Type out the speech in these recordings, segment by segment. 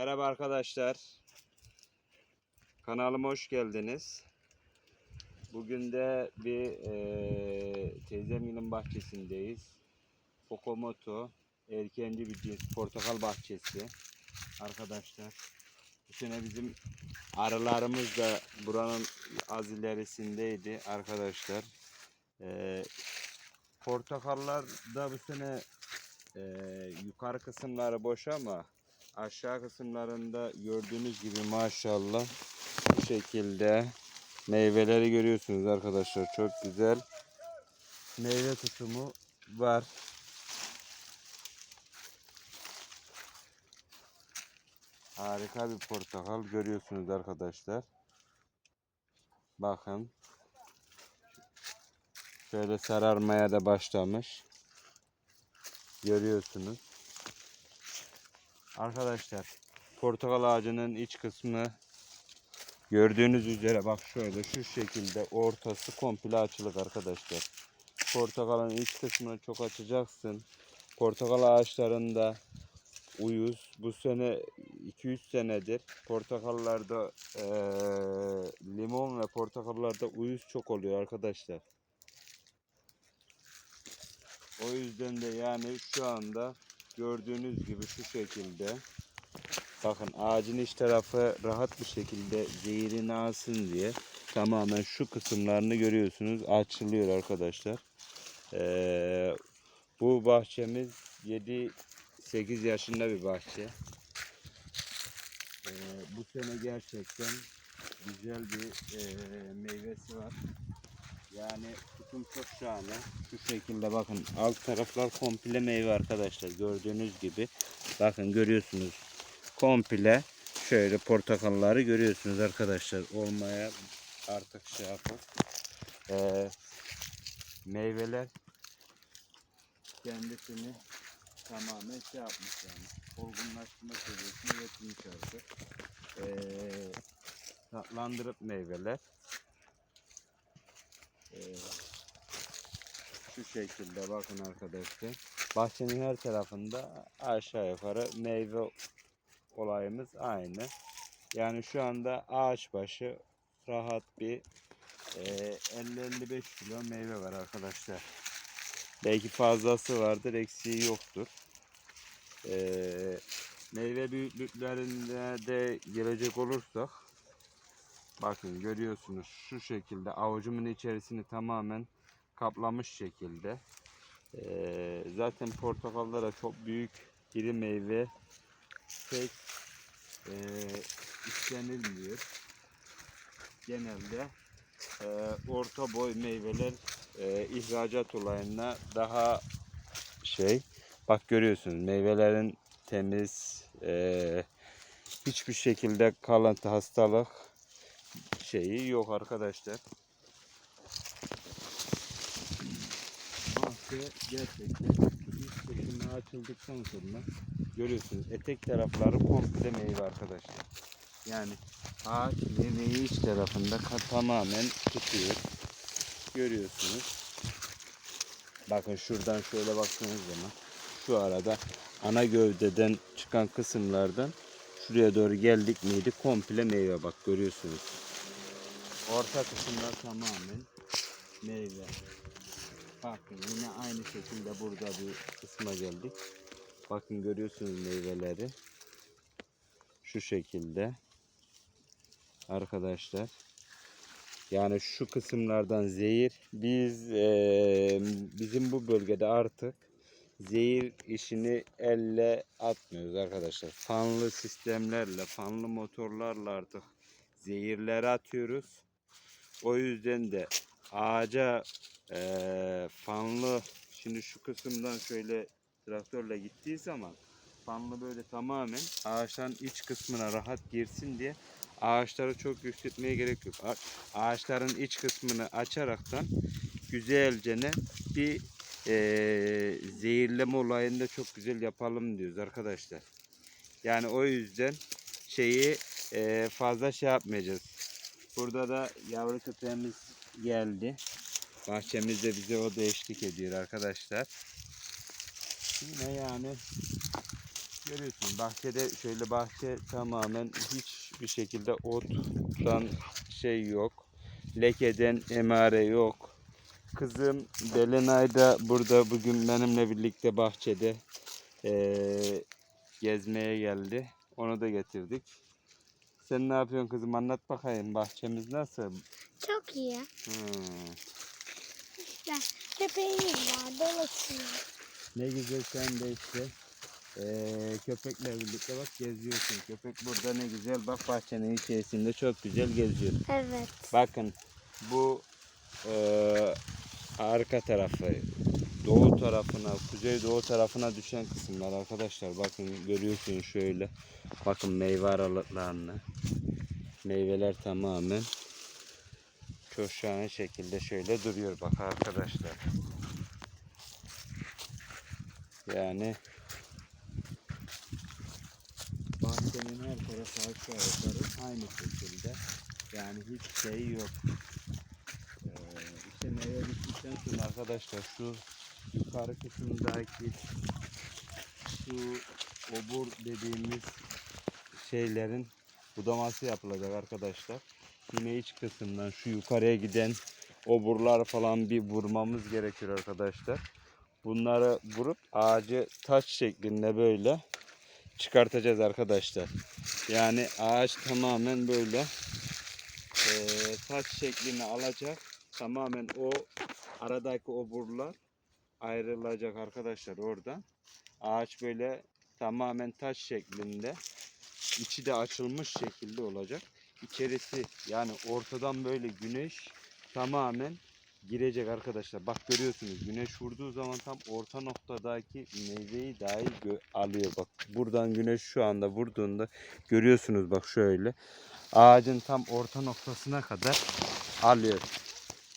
Merhaba arkadaşlar. Kanalıma hoş geldiniz. Bugün de bir eee teyzemin bahçesindeyiz. Kokomoto erkenci bir cins portakal bahçesi. Arkadaşlar. Bu sene bizim arılarımız da buranın az ilerisindeydi arkadaşlar. Eee portakallar da bu sene eee, yukarı kısımları boş ama aşağı kısımlarında gördüğünüz gibi maşallah bu şekilde meyveleri görüyorsunuz arkadaşlar çok güzel meyve tutumu var. Harika bir portakal görüyorsunuz arkadaşlar. Bakın. Şöyle sararmaya da başlamış. Görüyorsunuz. Arkadaşlar portakal ağacının iç kısmı gördüğünüz üzere bak şöyle şu şekilde ortası komple açılık arkadaşlar. Portakalın iç kısmını çok açacaksın. Portakal ağaçlarında uyuz bu sene 200 senedir portakallarda eee, limon ve portakallarda uyuz çok oluyor arkadaşlar. O yüzden de yani şu anda gördüğünüz gibi şu şekilde bakın ağacın iç tarafı rahat bir şekilde zehirini alsın diye tamamen şu kısımlarını görüyorsunuz açılıyor arkadaşlar. Ee, bu bahçemiz 7-8 yaşında bir bahçe. Ee, bu sene gerçekten güzel bir e, meyvesi var. Yani tutum çok şahane. Şu şekilde bakın alt taraflar komple meyve arkadaşlar. Gördüğünüz gibi. Bakın görüyorsunuz. Komple şöyle portakalları görüyorsunuz arkadaşlar. Olmaya artık şey yapıp. Ee, meyveler kendisini tamamen şey yapmış yani. Olgunlaştırma seviyesine yetmiş artık. Ee, tatlandırıp meyveler. Şu şekilde bakın arkadaşlar. Bahçenin her tarafında aşağı yukarı meyve olayımız aynı. Yani şu anda ağaç başı rahat bir e, 50-55 kilo meyve var arkadaşlar. Belki fazlası vardır, eksiği yoktur. Ee, meyve büyüklüklerinde de gelecek olursak Bakın görüyorsunuz şu şekilde avucumun içerisini tamamen kaplamış şekilde. Ee, zaten portakallara çok büyük iri meyve pek e, istenilmiyor. Genelde e, orta boy meyveler e, ihracat olayına daha şey. Bak görüyorsunuz meyvelerin temiz e, hiçbir şekilde kalıntı hastalık şeyi yok arkadaşlar. Bahçe gerçekten üst açıldıktan sonra görüyorsunuz etek tarafları komple meyve arkadaşlar. Yani ağaç yemeği iç tarafında tamamen tutuyor. Görüyorsunuz. Bakın şuradan şöyle baktığınız zaman şu arada ana gövdeden çıkan kısımlardan şuraya doğru geldik miydi komple meyve bak görüyorsunuz. Orta kısımlar tamamen meyve. Bakın yine aynı şekilde burada bir kısma geldik. Bakın görüyorsunuz meyveleri. Şu şekilde. Arkadaşlar. Yani şu kısımlardan zehir. Biz eee, bizim bu bölgede artık zehir işini elle atmıyoruz arkadaşlar. Fanlı sistemlerle, fanlı motorlarla artık zehirleri atıyoruz. O yüzden de ağaca eee, fanlı şimdi şu kısımdan şöyle traktörle gittiği zaman fanlı böyle tamamen ağaçların iç kısmına rahat girsin diye ağaçları çok yükseltmeye gerek yok. Ağaçların iç kısmını açaraktan güzelce ne bir eee, zehirleme olayını da çok güzel yapalım diyoruz arkadaşlar. Yani o yüzden şeyi eee, fazla şey yapmayacağız. Burada da yavru köpeğimiz geldi. Bahçemizde bize o da eşlik ediyor arkadaşlar. Yine yani Görüyorsun bahçede şöyle bahçe tamamen hiçbir şekilde ottan şey yok. Lekeden emare yok. Kızım Belenay da burada bugün benimle birlikte bahçede eee, gezmeye geldi. Onu da getirdik. Sen ne yapıyorsun kızım anlat bakayım bahçemiz nasıl? Çok iyi. Hmm. İşte köpeğim var dolaşıyor. Ne güzel sen de işte eee, köpekle birlikte bak geziyorsun. Köpek burada ne güzel bak bahçenin içerisinde çok güzel geziyor. Evet. Bakın bu eee, arka tarafı doğu tarafına, kuzey doğu tarafına düşen kısımlar arkadaşlar. Bakın görüyorsunuz şöyle. Bakın meyve aralıklarını. Meyveler tamamen şahane şekilde şöyle duruyor bak arkadaşlar. Yani bahçenin her tarafı aşağı yukarı aynı şekilde. Yani hiç şey yok. Ee, işte meyve bittikten sonra arkadaşlar şu yukarı kısımdaki şu obur dediğimiz şeylerin budaması yapılacak arkadaşlar. Yine iç kısımdan şu yukarıya giden oburlar falan bir vurmamız gerekiyor arkadaşlar. Bunları vurup ağacı taş şeklinde böyle çıkartacağız arkadaşlar. Yani ağaç tamamen böyle eee taş şeklini alacak. Tamamen o aradaki oburlar ayrılacak arkadaşlar oradan. Ağaç böyle tamamen taş şeklinde içi de açılmış şekilde olacak. İçerisi yani ortadan böyle güneş tamamen girecek arkadaşlar. Bak görüyorsunuz güneş vurduğu zaman tam orta noktadaki meyveyi dahi alıyor. Bak buradan güneş şu anda vurduğunda görüyorsunuz bak şöyle. Ağacın tam orta noktasına kadar alıyor.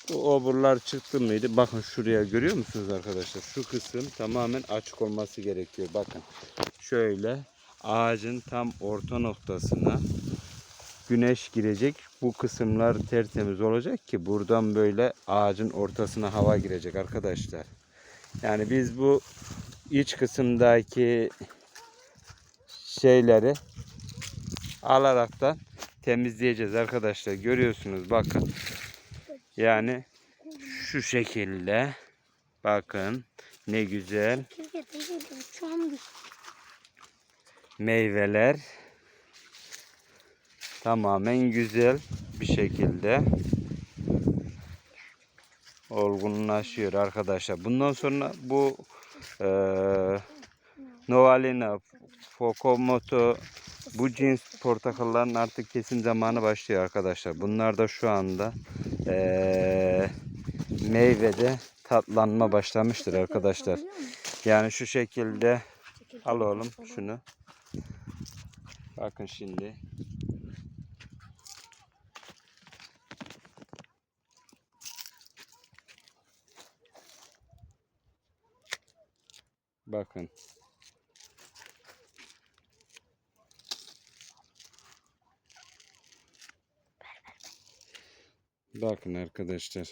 Bu oburlar çıktı mıydı? Bakın şuraya görüyor musunuz arkadaşlar? Şu kısım tamamen açık olması gerekiyor. Bakın şöyle ağacın tam orta noktasına güneş girecek. Bu kısımlar tertemiz olacak ki buradan böyle ağacın ortasına hava girecek arkadaşlar. Yani biz bu iç kısımdaki şeyleri alaraktan temizleyeceğiz arkadaşlar. Görüyorsunuz bakın. Yani şu şekilde bakın ne güzel meyveler tamamen güzel bir şekilde olgunlaşıyor arkadaşlar. Bundan sonra bu eee Novalina, Fokomoto bu cins portakalların artık kesim zamanı başlıyor arkadaşlar. Bunlar da şu anda eee meyvede tatlanma başlamıştır arkadaşlar. Yani şu şekilde al oğlum şunu. Bakın şimdi. Bakın. Bakın arkadaşlar.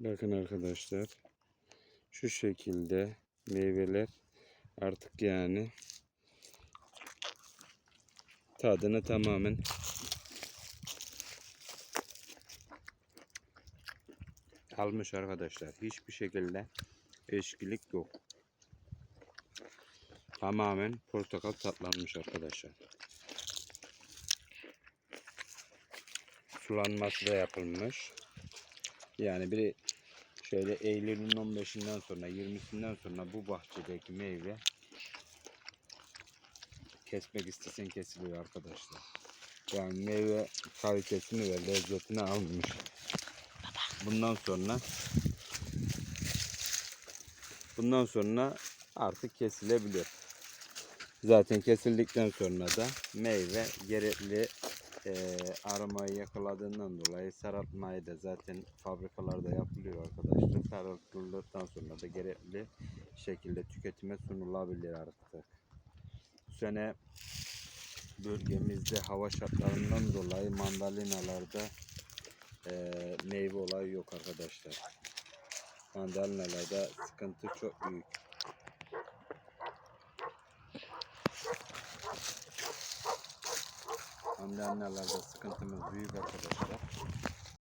Bakın arkadaşlar. Şu şekilde meyveler artık yani tadını tamamen almış arkadaşlar. Hiçbir şekilde eşkilik yok. Tamamen portakal tatlanmış arkadaşlar. Sulanması da yapılmış. Yani biri şöyle Eylül'ün 15'inden sonra 20'sinden sonra bu bahçedeki meyve kesmek istesen kesiliyor arkadaşlar. Yani meyve kalitesini ve lezzetini almış. Bundan sonra bundan sonra artık kesilebilir. Zaten kesildikten sonra da meyve gerekli eee aromayı yakaladığından dolayı sarartmayı da zaten fabrikalarda yapılıyor arkadaşlar. Sarartıldıktan sonra da gerekli şekilde tüketime sunulabilir artık. Bu sene bölgemizde hava şartlarından dolayı mandalinalarda eee, meyve olayı yok arkadaşlar. Mandalinalarda sıkıntı çok büyük. Mandalinalarda sıkıntımız büyük arkadaşlar.